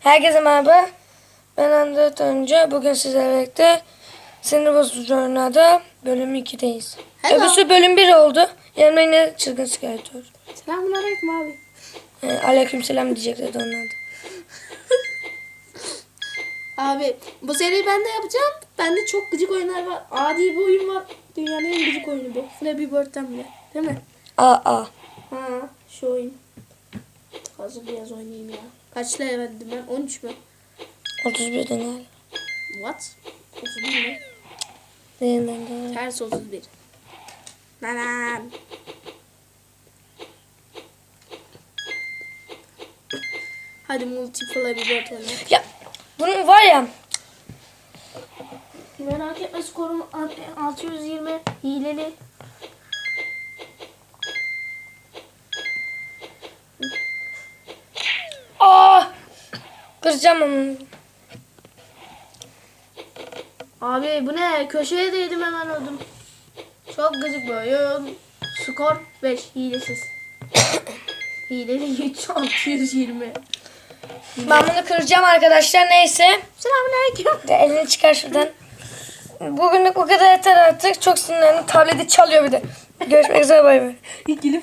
Herkese merhaba. Ben Andret Önce. Bugün sizlerle birlikte Sinir Bozucu Oyunlarda bölüm 2'deyiz. Hello. Öbürsü bölüm 1 oldu. Yanımda yine çılgın skeletor. Selamünaleyküm abi. Ee, aleyküm selam diyeceklerdi onlar da. Abi bu seriyi ben de yapacağım. Bende çok gıcık oyunlar var. Adi bir oyun var. Dünyanın en gıcık oyunu bu. Flappy Bird'den bile. Değil mi? Aa, aa. Ha şu oyun. Hazır biraz oynayayım ya. Kaç lira verdim ben? 13 mü? 31 dener. What? 31 mi? Değinden de. Ters 31. Nanan. Hadi multi Flappy Bird oynayalım. Ya bunun var ya Merak etme skorum 620 hileli. aa kıracağım onu. Abi bu ne? Köşeye değdim hemen öldüm. Çok gıcık oyun. Skor 5 hilesiz. Hileli 3 620. Ben bunu kıracağım arkadaşlar. Neyse. Selamünaleyküm. De elini çıkar şuradan. Bugünlük bu kadar yeter artık. Çok sinirlendim. Tableti çalıyor bir de. Görüşmek üzere bay bay.